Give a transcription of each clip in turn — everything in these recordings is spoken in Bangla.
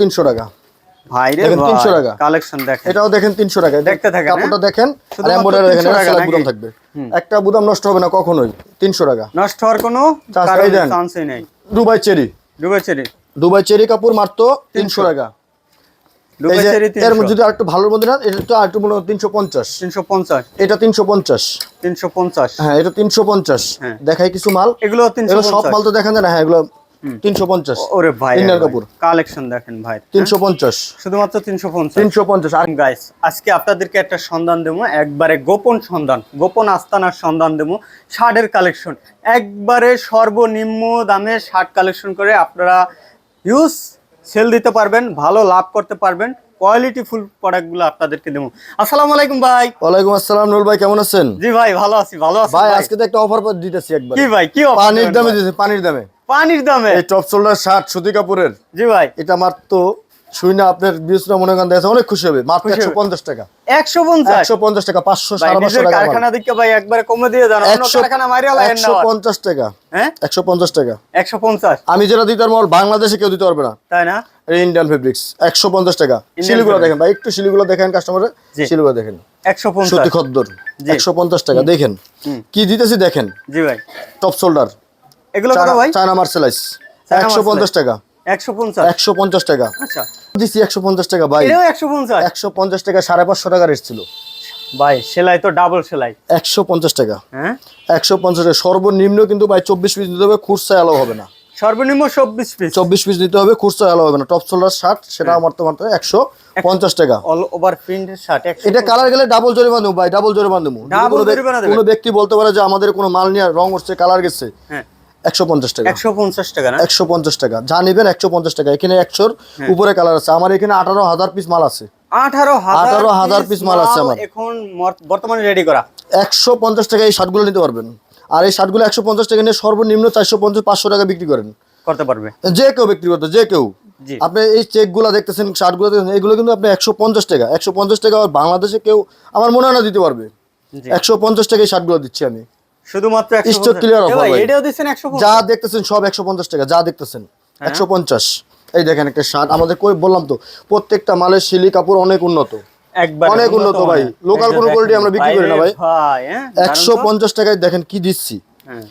তিনশো টাকা। ভাই রে দেখেন, 300 টাকা। কালেকশন দেখেন। এটাও দেখেন তিনশো টাকা। দেখতে থাকেন, কাপড়টা হ্যাঁ? দেখেন আর শুধুমাত্র এম্বয়ডারি দেখেন 300 এটা টাকা সেলাই নাকি? বুদাম থাকবে একটা বুদাম নষ্ট হবে না কখনোই তিনশো টাকা। নষ্ট হওয়ার কোনো চাষ এই দেন। চান্সই নেই। দুবাই চেরি। ডুবেছে রে দুবাই চেরি কাপড় মাত্র তিনশো। টাকা। এই ডুবেছে যে রে এর যদি আরেকটু ভালোর মধ্যে না এটা তো আরেকটু মনে তিনশো পঞ্চাশ। তিনশো পঞ্চাশ। এটা তিনশো পঞ্চাশ। তিনশো পঞ্চাশ। হ্যাঁ এটা তিনশো পঞ্চাশ। হ্যাঁ। দেখাই কিছু মাল। এগুলো এগুলো সব মাল তো দেখা যায় না। হ্যাঁ এগুলো তিনশো পঞ্চাশ। ওরে ভাই ইন্ডিয়ান কালেকশন দেখেন ভাই তিনশো পঞ্চাশ। শুধুমাত্র তিনশো পঞ্চাশ। তিনশো পঞ্চাশ। আর গাইস আজকে আপনাদেরকে একটা সন্ধান দেবো একবারে গোপন সন্ধান গোপন আস্তানার সন্ধান দেবো শার্টের কালেকশন। একবারে সর্বনিম্ন দামে শার্ট কালেকশন করে আপনারা ইউজ সেল দিতে পারবেন ভালো লাভ করতে পারবেন কোয়ালিটি ফুল প্রোডাক্টগুলো আপনাদেরকে দেবো। আসসালামু আলাইকুম ভাই। ওয়ালাইকুম আসসালাম নুর ভাই কেমন আছেন? জি ভাই ভালো আছি ভালো আছি ভাই আজকে তো একটা অফার দিতেছি একবার। কি ভাই কি offer পানির দামে দিতেছি পানির দামে। পানির দামে। এই টপ শোল্ডার শার্ট সুতি কাপড়ের। জি ভাই। এটা মাত্র শুই না আপনার বিবেচনা মনে করেন অনেক খুশি হবে। মাত্র। একশো পঞ্চাশ টাকা। একশো পঞ্চাশ? একশো পঞ্চাশ টাকা পাঁচশো ভাই সাড়ে পাঁচশো টাকা কারখানা দিকে ভাই একবারে কমে দিয়ে দেন কারখানা মারিয়া একশো পঞ্চাশ টাকা। হ্যাঁ? একশো পঞ্চাশ টাকা। একশো পঞ্চাশ? আমি যেটা দিতে পারব বাংলাদেশে কেউ দিতে পারবে না। তাই না? ইন্ডিয়ান ফেব্রিক্স একশো পঞ্চাশ টাকা। শিলিগুলো দেখেন ভাই একটু শিলিগুলো দেখেন কাস্টমারের জি। শিলিগুলো দেখেন। একশো পঞ্চাশ। খদ্দর। একশো পঞ্চাশ টাকা দেখেন। কি দিতেছি দেখেন। জি ভাই। টপ শোল্ডার এগুলো কত ভাই? চায়না মার্সেলাইস। চায়না একশো পঞ্চাশ টাকা। একশো পঞ্চাশ? একশো পঞ্চাশ টাকা। আচ্ছা। একশো পঞ্চাশ টাকা ভাই। এটাও একশো পঞ্চাশ? একশো পঞ্চাশ টাকা সাড়ে পাঁচশো টাকা রেট ছিল। ভাই সেলাই তো ডাবল সেলাই। একশো পঞ্চাশ টাকা। হ্যাঁ? একশো পঞ্চাশ টাকা। সর্বনিম্ন কিন্তু ভাই চব্বিশ পিস নিতে হবে অ্যালাও হবে না। সর্বনিম্ন চব্বিশ পিস? চব্বিশ পিস নিতে হবে খুচরা অ্যালাও হবে না। টপ শোল্ডার শার্ট সেটা আমার তো মাত্র একশো পঞ্চাশ টাকা। অল ওভার প্রিন্টের শার্ট এটা কালার গেলে ডাবল জরিমানা দেবো ভাই ডাবল জরিমানা যদি কোনো ব্যক্তি- কোনো ব্যক্তি বলতে পারে যে আমাদের কোনো মাল নিয়ে রং উঠছে কালার গেছে। হ্যাঁ। একশো পঞ্চাশ টাকা। একশো পঞ্চাশ টাকা একশো পঞ্চাশ টাকা। যা নেবেন একশো পঞ্চাশ টাকা। এখানে একশোর উপরে কালার আছে। আমার এখানে আঠারো হাজার পিস মাল আছে। আঠারো হাজার 18,000 মাল আছে আমার। এখন বর্তমানে রেডি করা। একশো পঞ্চাশ টাকা এই শার্টগুলো নিতে পারবেন। আর এই শার্টগুলো একশো পঞ্চাশ টাকা নিয়ে সর্বনিম্ন চারশো পঞ্চাশ পাঁচশো টাকা বিক্রি করেন। করতে পারবে। যে কেউ বিক্রি করতে যে কেউ। আপনি এই চেকগুলো দেখতেছেন শার্টগুলো দেখতেছেন এগুলো কিন্তু আপনি একশো পঞ্চাশ টাকা। একশো পঞ্চাশ টাকা আর বাংলাদেশে কেউ আমার মনে হয় না দিতে পারবে। একশো পঞ্চাশ টাকা এই শার্টগুলো দিচ্ছি আমি। শুধুমাত্র clear offer ভাই। এটাও দিচ্ছেন একশো যা দেখতেছেন সব একশো পঞ্চাশ টাকা যা দেখতেছেন হ্যাঁ। একশো পঞ্চাশ। এই দেখেন একটা শার্ট আমাদের কই বললাম তো প্রত্যেকটা মালের শিলি কাপড় অনেক উন্নত। একবার অনেক উন্নত ভাই। Local কোনো quality আমরা বিক্রি করি না ভাই। ভাই হ্যাঁ একশো পঞ্চাশ টাকায় দেখেন কি দিচ্ছি। হ্যাঁ।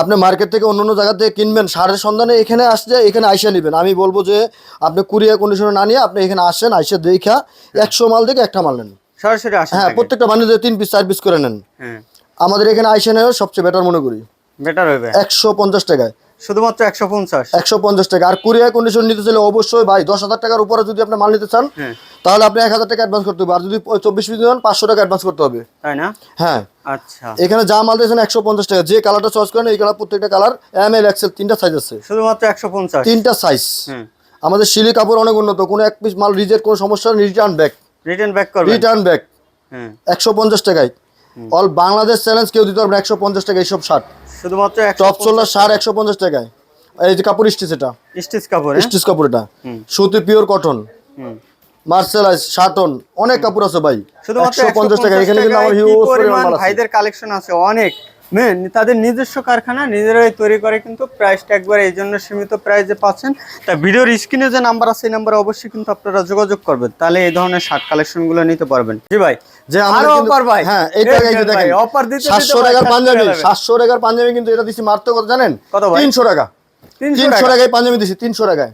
আপনি মার্কেট থেকে অন্য অন্য জায়গা থেকে কিনবেন সারের সন্ধানে এখানে আসছে এখানে আইসা নেবেন। আমি বলব যে আপনি কুরিয়ার কন্ডিশনে না নিয়ে আপনি এখানে আসেন আইসা দেখা একশো মাল থেকে একটা মাল নেন। সরাসরি হ্যাঁ প্রত্যেকটা বানিয়ে তিন পিস চার পিস করে নেন। হ্যাঁ। আমাদের এখানে আইসা নেওয়া সবচেয়ে বেটার মনে করি। বেটার হবে। একশো পঞ্চাশ টাকায়। শুধুমাত্র একশো পঞ্চাশ? একশো পঞ্চাশ টাকা। আর কুরিয়ার কন্ডিশন নিতে চাইলে অবশ্যই ভাই দশ হাজার টাকার উপরে যদি আপনি মাল নিতে চান হ্যাঁ। তাহলে আপনি এক হাজার টাকা অ্যাডভান্স করতে হবে। আর যদি চব্বিশ পিস নেন পাঁচশো টাকা অ্যাডভান্স করতে হবে। তাই না? হ্যাঁ। আচ্ছা। এখানে যা মাল দিয়েছেন একশো পঞ্চাশ টাকা। যে কালারটা চয়েস করেন এই কালার প্রত্যেকটা কালার এম এল এক্সেল তিনটা সাইজ আছে। শুধুমাত্র একশো পঞ্চাশ? তিনটা সাইজ আমাদের শিলি কাপড় অনেক উন্নত। কোনো এক পিস মাল রিজেক্ট কোনো সমস্যা রিটার্ন ব্যাক রিটার্ন ব্যাক করবেন? রিটার্ন ব্যাক একশো পঞ্চাশ টাকায়। অল বাংলাদেশ চ্যালেঞ্জ কেউ দিতে পারবে একশো পঞ্চাশ টাকা এইসব শার্ট। শুধুমাত্র টপ চোল্লার শার্ট একশো পঞ্চাশ টাকায়। এই যে কাপড় স্টিচ এটা। স্টিচ কাপড় হ্যাঁ? স্টিচ কাপড় এটা। সুতি পিওর কটন। মার্সেলাইজ শার্টন অনেক কাপড় আছে ভাই। শুধুমাত্র একশো পঞ্চাশ টাকা এখানে কিন্তু আমার হিউজ পরিমাণ ভাইদের কালেকশন আছে? অনেক। তাদের নিজস্ব কারখানা নিজেরাই তৈরি করে কিন্তু প্রাইসটা একবার এই জন্য সীমিত প্রাইসে পাচ্ছেন। তা ভিডিওর স্ক্রিনে যে নাম্বার আছে এই নাম্বারে অবশ্যই কিন্তু আপনারা যোগাযোগ করবেন। তাহলে এই ধরনের শার্ট কালেকশনগুলো নিতে পারবেন। জি ভাই যে আমাদের আরও অফার ভাই। হ্যাঁ এইটা এই যে দেখেন অফার দিতে দিতে সাতশো ভাই টাকার পাঞ্জাবি হয়ে যাবে। সাতশো টাকার পাঞ্জাবি কিন্তু এটা দিচ্ছি মারতে কত জানেন? কত ভাই? তিনশো টাকা। 300 তিনশো টাকায় পাঞ্জাবি দিচ্ছি তিনশো টাকায়।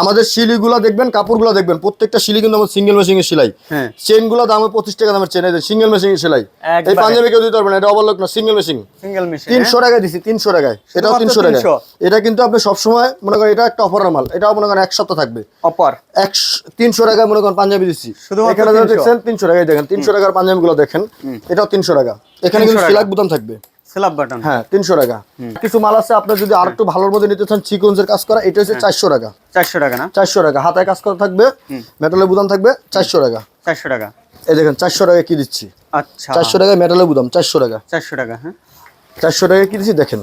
আমাদের শিলিগুলো দেখবেন কাপড়গুলো দেখবেন প্রত্যেকটা শিলি কিন্তু আমার সিঙ্গেল মেশিং এর সেলাই। হ্যাঁ। চেনগুলো দামে পঁচিশ টাকা দামের চেন সিঙ্গেল মেশিং এর সেলাই। এই পাঞ্জাবি কেউ দিতে পারবে না এটা অবলোক না সিঙ্গেল মেশিং সিঙ্গেল মেশিন তিনশো টাকায় দিছি তিনশো টাকায়। এটাও তিনশো টাকায়। এটা কিন্তু আপনি সবসময় মনে করেন এটা একটা অফারের মাল এটাও মনে করেন এক সপ্তাহ থাকবে। অফার। একশো তিনশো টাকায় মনে করেন পাঞ্জাবি দিচ্ছি এখানে যারা 300 দেখছেন তিনশো টাকায় দেখেন তিনশো টাকার পাঞ্জাবি গুলো দেখেন এটাও তিনশো টাকা। এখানে কিন্তু। সিলাক বুতাম থাকবে। Slab button. হ্যাঁ তিনশো টাকা। কিছু মাল আছে যদি আর একটু ভালোর মধ্যে নিতে চান সিকোয়েন্সের কাজ করা এটা হচ্ছে চারশো টাকা। চারশো টাকা না? চারশো টাকা। হাতায় কাজ করা থাকবে মেটালের বুদাম থাকবে চারশো টাকা। চারশো টাকা। এই দেখেন চারশো টাকা কি দিচ্ছি? আচ্ছা। চারশো টাকা মেটালের বুদাম চারশো টাকা। চারশো টাকা হ্যাঁ। টাকা কি দিচ্ছি? দেখেন।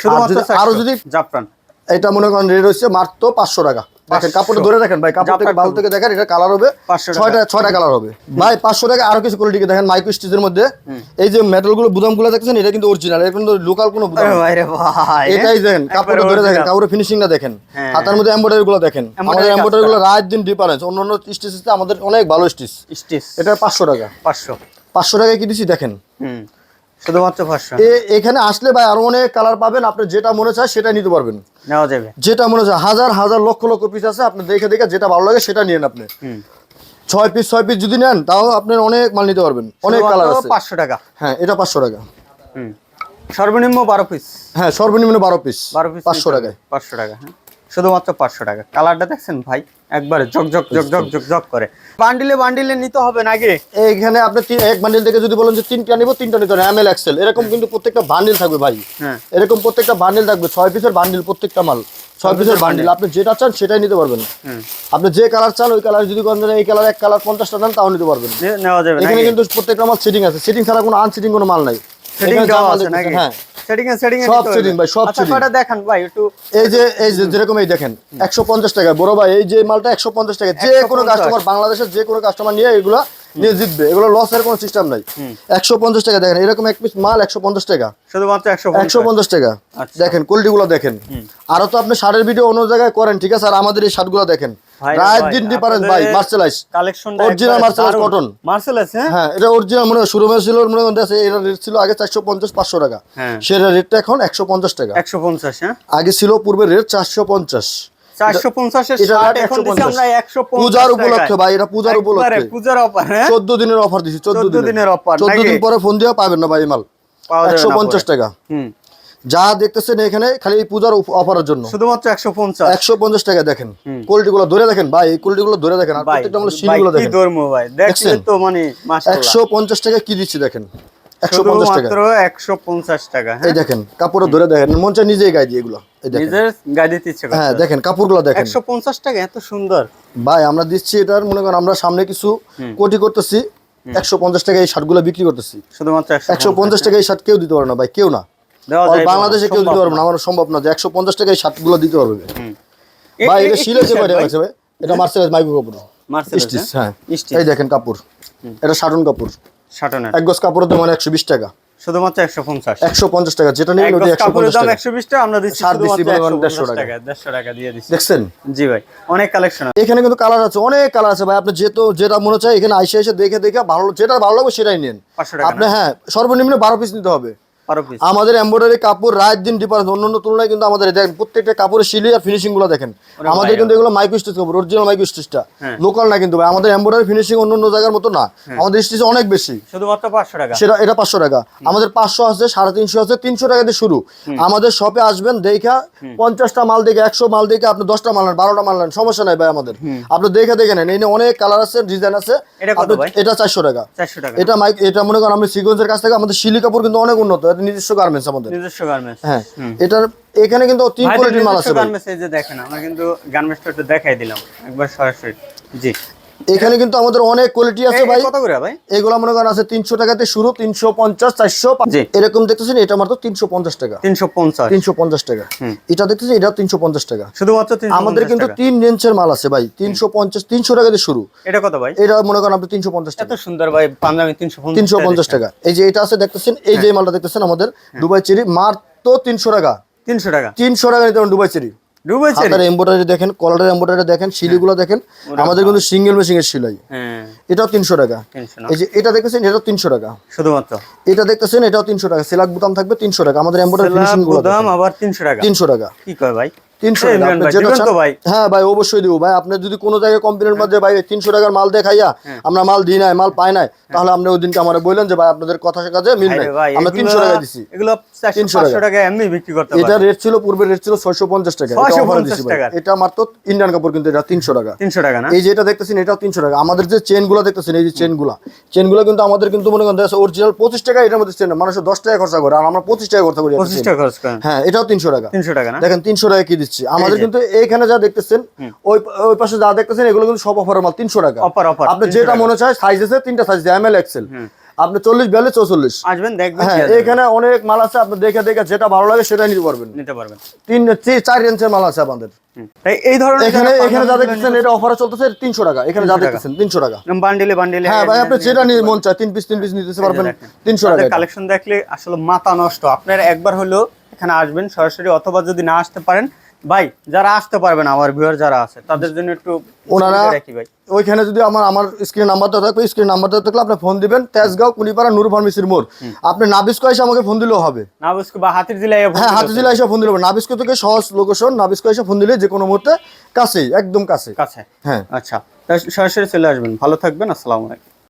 শুধুমাত্র আরও যদি জাফরান। এটা মনে করেন রেট হচ্ছে মাত্র পাঁচশো টাকা। দেখেন। কাপড়টা ধরে দেখেন ভাই কাপড় থেকে ভালো থেকে দেখেন এটা কালার হবে। ছয়টা ছয়টা কালার হবে। ভাই পাঁচশো টাকা আরও কিছু কোয়ালিটি দেখেন মাইক্রো স্টিচের মধ্যে। এই যে মেটালগুলো বুদামগুলো দেখছেন এটা কিন্তু অরিজিনাল এটা কিন্তু লোকাল কোনো বুদাম। ভাই রে ভাই। এটাই দেখেন কাপড়টা ধরে দেখেন। কাপড়ের ফিনিশিংটা দেখেন। হ্যাঁ। হাতার মধ্যে এমব্রয়ডারি গুলো দেখেন আমাদের এমব্রয়ডারি গুলো রাত দিন ডিফারেন্স অন্য অন্য স্টিচেস আমাদের অনেক ভালো স্টিচ স্টিচ এটা পাঁচশো টাকা। পাঁচশো। পাঁচশো টাকায় কি দিচ্ছি দেখেন? হুম। শুধুমাত্র এখানে আসলে ভাই আরও অনেক কালার পাবেন আপনি যেটা মনে চায় সেটা নিতে পারবেন। নেওয়া যাবে। যেটা মনে চায় হাজার হাজার লক্ষ লক্ষ পিস আছে আপনি দেখে দেখে যেটা ভালো লাগে সেটা নিয়েন আপনি। ছয় পিস ছয় পিস যদি নেন তাও আপনার অনেক মাল নিতে পারবেন। অনেক কালার আছে। পাঁচশো টাকা। হ্যাঁ এটা পাঁচশো টাকা। সর্বনিম্ন বারো পিস হ্যাঁ সর্বনিম্ন বারো পিস বারো পিস পাঁচশো টাকায়। পাঁচশো টাকা হ্যাঁ। শুধুমাত্র পাঁচশো টাকা। কালারটা দেখছেন ভাই? একবারে জক জক জক জক জক জক করে। বান্ডিলে বান্ডিলে নিতে হবে নাকি? এইখানে আপনি এক বান্ডিল থেকে যদি বলেন যে তিনটা নিবো তিনটা নিতে হবে। এম এল এক্সেল এরকম কিন্তু প্রত্যেকটা বান্ডিল থাকবে ভাই। হ্যাঁ। এরকম প্রত্যেকটা বান্ডিল থাকবে। ছয় পিসের বান্ডিল প্রত্যেকটা মাল। ছয় পিসের বান্ডিল। আপনি যেটা চান সেটাই নিতে পারবেন। আপনি যে কালার চান ওই কালার যদি কোন এই কালার এক কালার পঞ্চাশটা নেন তাও নিতে পারবেন। নেওয়া যাবে এখানে কিন্তু প্রত্যেকটা মাল সিটিং আছে। সিটিং ছাড়া কোনো আনসেটিং কোনো মাল নাই। সেটিং আছে নাকি? হ্যাঁ। সেটিং এ সেটিং এ সব নিতে ভাই, সব আচ্ছা, দেখান ভাই একটু এই যে এই যে যেরকম এই দেখেন একশো পঞ্চাশ টাকা। বড় ভাই এই যে মালটা একশো পঞ্চাশ টাকা। যে কোনো কাস্টমার বাংলাদেশের যে কোনো কাস্টমার নিয়ে এগুলো নিয়ে জিতবে। এগুলো লসের কোনো সিস্টেম নাই। একশো পঞ্চাশ টাকা দেখেন এরকম এক পিস মাল একশো পঞ্চাশ টাকা। শুধুমাত্র টাকা। আচ্ছা। দেখেন দেখেন। আরও তো আপনি শার্টের ভিডিও অন্য জায়গায় করেন ঠিক আছে? আর আমাদের এই শার্টগুলো দেখেন। দিন ডিফারেন্স ভাই মার্সেলাইজ কালেকশন হ্যাঁ? হ্যাঁ এটা অরিজিনাল মনে হয় শোরুমে মনে আছে এর রেট ছিল আগে চারশো পঞ্চাশ পাঁচশো টাকা। হ্যাঁ। সেটা রেটটা এখন একশো পঞ্চাশ টাকা। একশো পঞ্চাশ হ্যাঁ? আগে ছিল রেট চারশো পঞ্চাশ। চারশো পঞ্চাশের এটা শার্ট rate এখন দিচ্ছি 150 আমরা একশো পূজার উপলক্ষে ভাই এটা পূজার উপলক্ষে। পূজার অফার চোদ্দ দিনের অফার দিছি চোদ্দ দিনের। offer, চোদ্দ দিন পরে ফোন দিয়ে পাবেন না ভাই মাল। একশো পঞ্চাশ টাকা। যা দেখতেছেন এখানে খালি এই পূজার অফারের জন্য। শুধুমাত্র একশো পঞ্চাশ। একশো পঞ্চাশ টাকা দেখেন। কোয়ালিটি গুলো ধরে দেখেন ভাই এই কোয়ালিটি গুলো ধরে দেখেন প্রত্যেকটা মানে গুলো দেখেন। দেখছেন? তো মানে একশো পঞ্চাশ টাকা কি দিচ্ছি দেখেন? একশো পঞ্চাশ টাকা। শুধুমাত্র একশো পঞ্চাশ টাকা এই হ্যাঁ দেখেন কাপড় ধরে দেখেন। মন চায় নিজেই গায়ে দিয়ে এগুলো। নিজের গায়ে দিতে ইচ্ছে হ্যাঁ দেখেন কাপড়গুলো দেখেন। একশো পঞ্চাশ টাকা এত সুন্দর। ভাই আমরা দিচ্ছি এটার মনে করেন আমরা সামনে কিছু কোটি করতেছি। একশো পঞ্চাশ টাকা এই শার্টগুলো বিক্রি করতেছি। শুধুমাত্র একশো পঞ্চাশ টাকা এই শার্ট কেউ দিতে পারে না ভাই কেউ না। বাংলাদেশে কেউ দিতে পারবে না আমার সম্ভব না যে একশো পঞ্চাশ টাকা এই শার্টগুলো দিতে পারবে। ভাই এটা যে কয়টা আছে ভাই? এটা মার্সেলাইজ মাইক্রো কাপড়। হ্যাঁ। এই দেখেন কাপড়। এটা শাটন কাপড়। শাটনের এক গজ কাপড়ের দাম একশো বিশ টাকা। শুধুমাত্র একশো পঞ্চাশ। একশো পঞ্চাশ টাকা যেটা নেবেন ওটা একশো পঞ্চাশ টাকা। একশো আমরা দিচ্ছি 150 টাকা। দেড়শো টাকা দিয়ে দিচ্ছি। দেখছেন? জি ভাই অনেক কালেকশন এখানে কিন্তু কালার আছে অনেক কালার আছে ভাই। আপনি যেহেতু যেটা মনে চায় এখানে আইসে এসে দেখে দেখে ভালো যেটা ভালো লাগবে সেটাই নেন। আপনি হ্যাঁ সর্বনিম্ন বারো পিস নিতে হবে। আমাদের এমব্রয়ডারি কাপড় রাত দিন ডিফারেন্স অন্য অন্য তুলনায় কিন্তু আমাদের দেখেন প্রত্যেকটা কাপড়ের শিলি আর ফিনিশিংগুলো দেখেন। আমাদের কিন্তু এগুলো মাইক্রো স্টিচ কাপড় অরিজিনাল মাইক্রো স্টিচটা হ্যাঁ। লোকাল না কিন্তু ভাই আমাদের এমব্রয়ডারি ফিনিশিং অন্য অন্য জায়গার মতো না। আমাদের স্টিচ অনেক বেশি। শুধুমাত্র পাঁচশো টাকা? সেটা এটা পাঁচশো টাকা। আমাদের পাঁচশো আছে সাড়ে তিনশো আছে তিনশো টাকা দিয়ে শুরু। আমাদের শপে আসবেন দেখা পঞ্চাশটা মাল দেখে একশো মাল দেখে আপনি দশটা মাল নেন বারোটা মাল নেন সমস্যা নাই ভাই আমাদের। আপনি দেখে দেখে নেন এই অনেক কালার আছে ডিজাইন আছে। এটা চারশো টাকা। এটা মাইক এটা মনে করেন আমি সিকোয়েন্সের কাছ থেকে আমাদের শিলি কাপড় কিন্তু অনেক উন্নত। এটা নিজস্ব গার্মেন্টস আমাদের। নিজস্ব গার্মেন্টস হ্যাঁ এটার এখানে কিন্তু তিন কোয়ালিটির মাল আছে গার্মেন্টস এই যে দেখেন আমরা কিন্তু গার্মেন্টসটা একটু দেখাই দিলাম একবার সরাসরি। জি। এখানে কিন্তু আমাদের অনেক কোয়ালিটি আছে ভাই। কত করে ভাই? এগুলো মনে করেন আছে তিনশো টাকাতে শুরু তিনশো পঞ্চাশ চারশো জি। এরকম দেখতেছেন এটা মাত্র তিনশো পঞ্চাশ টাকা। তিনশো পঞ্চাশ। তিনশো পঞ্চাশ টাকা। এটা দেখতেছেন এটা তিনশো পঞ্চাশ টাকা। শুধুমাত্র আমাদের কিন্তু টাকা। তিন রেঞ্জের মাল আছে ভাই তিনশো পঞ্চাশ তিনশো টাকাতে শুরু। এটা কত ভাই? এটা মনে করেন আপনি তিনশো পঞ্চাশ এত টাকা সুন্দর ভাই পাঞ্জাবি তিনশো তিনশো পঞ্চাশ টাকা। এই যে এটা আছে দেখতেছেন এই যে মালটা দেখতেছেন আমাদের দুবাই চেরি মাত্র তিনশো টাকা। তিনশো টাকা। তিনশো টাকা নিতে পারেন দুবাই চেরি। ডুবেছে হাতার দেখেন কলারের এমব্রয়ডারি দেখেন শিলিগুলো দেখেন আমাদের কিন্তু সিঙ্গেল মেশিং এর শিলাই হ্যাঁ। এটাও তিনশো টাকা। এই যে এটা দেখতেছেন এটাও তিনশো টাকা। শুধুমাত্র? এটা দেখতেছেন এটাও তিনশো টাকা। সিলাক বুতাম থাকবে তিনশো টাকা। আমাদের এমব্রয়ডারি ফিনিশিংগুলো আবার তিনশো টাকা? তিনশো টাকা। কি কয় ভাই? তিনশো এই টাকা। ইমরান আপনি ভাই, যেটা দিবেন চান- তো ভাই? হ্যাঁ ভাই অবশ্যই দিব। ভাই আপনি যদি কোনো জায়গায় কমপ্লেন মধ্যে ভাই তিনশো টাকার মাল দেখাইয়া। আমরা মাল দিই নাই মাল পাই নাই তাহলে আপনি ওই দিনকে আমার বললেন যে ভাই আপনাদের কথা কাজে মিল নাই। আমরা তিনশো টাকা দিছি। এগুলো চারশো 300 পাঁচশো টাকা এমনি বিক্রি করতে এটা পারে রেট ছিল পূর্বে রেট ছিল ছয়শো পঞ্চাশ টাকা। এটা 650 offer এ দিছি ভাই। টাকা। এটা মাত্র ইন্ডিয়ান কাপড় কিন্তু এটা তিনশো টাকা। তিনশো টাকা এই যে দেখতেছেন এটাও তিনশো টাকা। আমাদের যে চেনগুলো দেখতেছেন এই যে চেনগুলা চেনগুলো কিন্তু আমাদের কিন্তু মনে করেন অরিজিনাল পঁচিশ টাকা এটার মধ্যে চেন মানুষ দশ টাকা খরচা করে আর আমরা পঁচিশ টাকা খরচা করি হ্যাঁ এটাও তিনশো টাকা। তিনশো টাকা দেখেন তিনশো টাকা কি দিচ্ছি? আমাদের কিন্তু এইখানে যা দেখতেছেন ওই ওই পাশে যা দেখতেছেন এগুলো কিন্তু সব অফারের মাল তিনশো টাকা। অফার অফার আপনি যেটা মনে চায় সাইজ আছে তিনটা সাইজ এম এল এক্সেল আপনি চল্লিশ বিয়াল্লিশ চৌচল্লিশ। আসবেন দেখবেন হ্যাঁ এখানে অনেক মাল আছে আপনি দেখে দেখে যেটা ভালো লাগে সেটা নিতে পারবেন। নিতে পারবেন। তিন চার ইঞ্চের মাল আছে আমাদের। এই ধরনের এখানে এখানে যা দেখতেছেন এটা অফারে চলতেছে তিনশো টাকা। এখানে যা দেখতেছেন তিনশো টাকা। বান্ডিলে বান্ডিলে হ্যাঁ ভাই আপনি যেটা নিয়ে মন চায় তিন পিস তিন পিস নিতে পারবেন তিনশো টাকা কালেকশন দেখলে আসলে মাথা নষ্ট। আপনার একবার হলো এখানে আসবেন সরাসরি অথবা যদি না আসতে পারেন ভাই যারা আসতে পারবেন আমার ভিউয়ার যারা আছে তাদের জন্য একটু ওনারা- ভাই। ওইখানে যদি আমার আমার স্ক্রিন নাম্বারটা থাকবে স্ক্রিন নাম্বারটা থাকলে আপনি ফোন দিবেন। তেজগাঁও কুড়িপাড়া নূর ফার্মেসির মোড়। আপনি নাবিস্কো এসে আমাকে ফোন দিলেও হবে। না বুঝকে বা হাতির জেলায় হ্যাঁ হাতে জেলা এসে ফোন দিলে নাবিস্কো থেকে সহজ লোকেশন নাবিস্কো এসে ফোন দিলে যে কোনো মুহূর্তে কাছেই একদম কাছে কাছে। হ্যাঁ। আচ্ছা সরাসরি চলে আসবেন। ভালো থাকবেন আসসালামু আলাইকুম।